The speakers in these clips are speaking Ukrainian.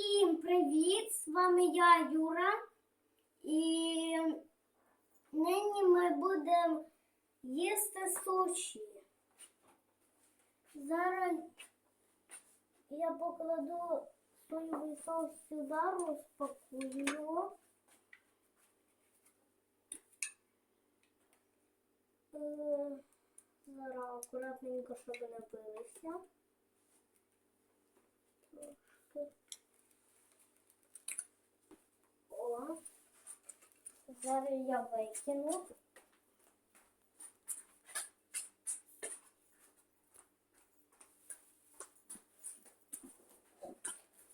Всім привіт! З вами я, Юра. І нині ми будемо їсти суші. Зараз я покладу соєвий соус сюди, розпакую його. Е, Зараз акуратненько, щоб не билися. Трошки. О. Зараз я викину.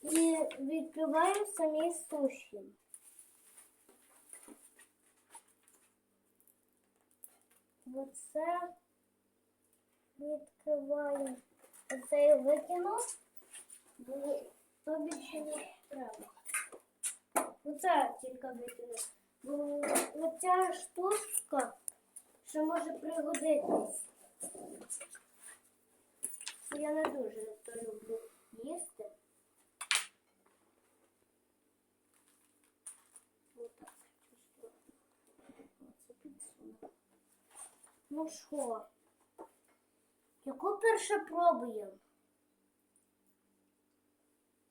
І відкриваємо самі суші. Оце відкриваємо. Оце я викинув, бо то більше не треба. Оце тільки викинув. Бо оця штучка, що може пригодитись. Я не дуже то люблю їсти. Ну що, яку перше пробуємо?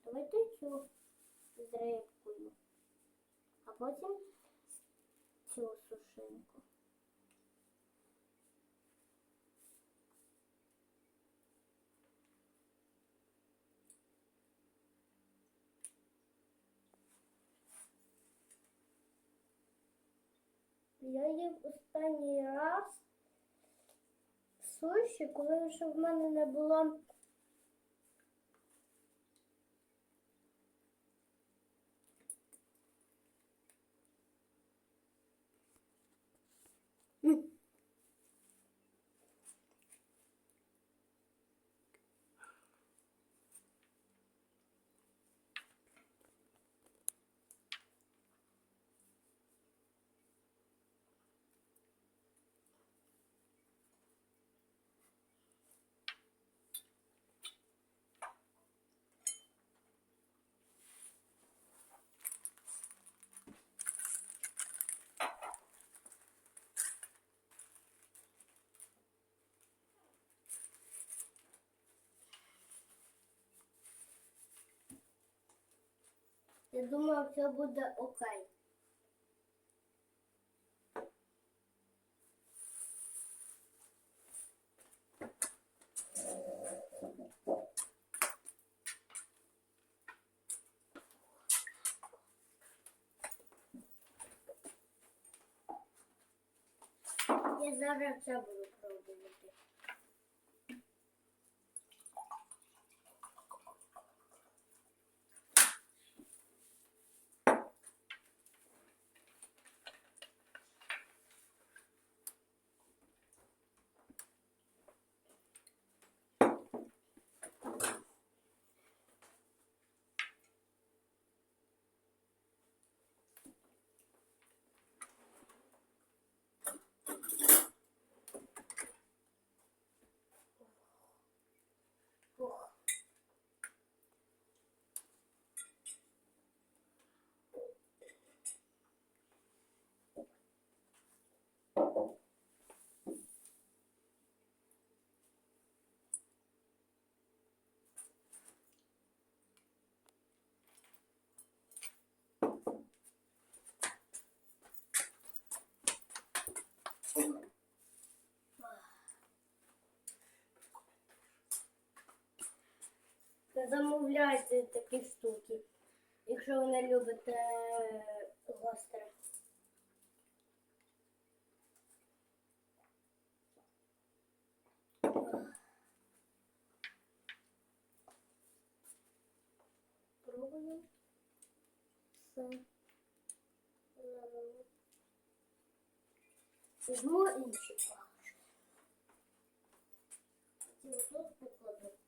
Давайте цю з рибкою, а потім цю сушинку. Я їв останній раз суші, коли ще в мене не було Я думаю, все буде окей. Я зараз це буду замовляйте такі штуки, якщо ви не любите е, гостре. Пробуємо. Все. Візьму інші. Ці тут покладу.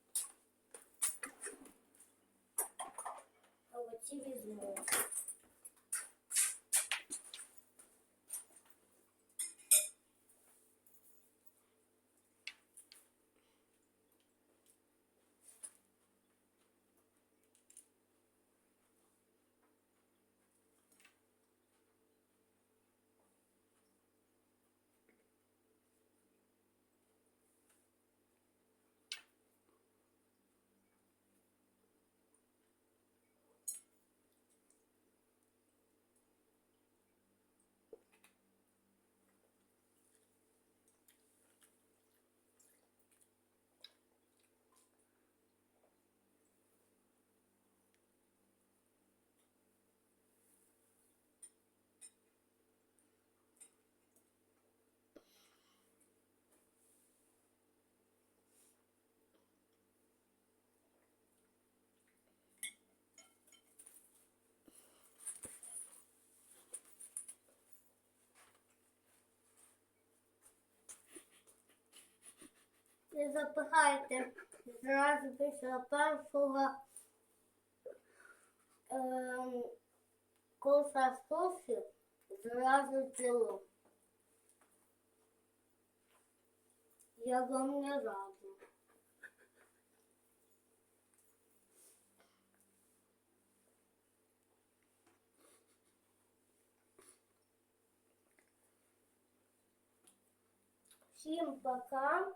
Не запихайте зразу після першого ем, коса суші зразу тіло. Я вам не раджу. Всім пока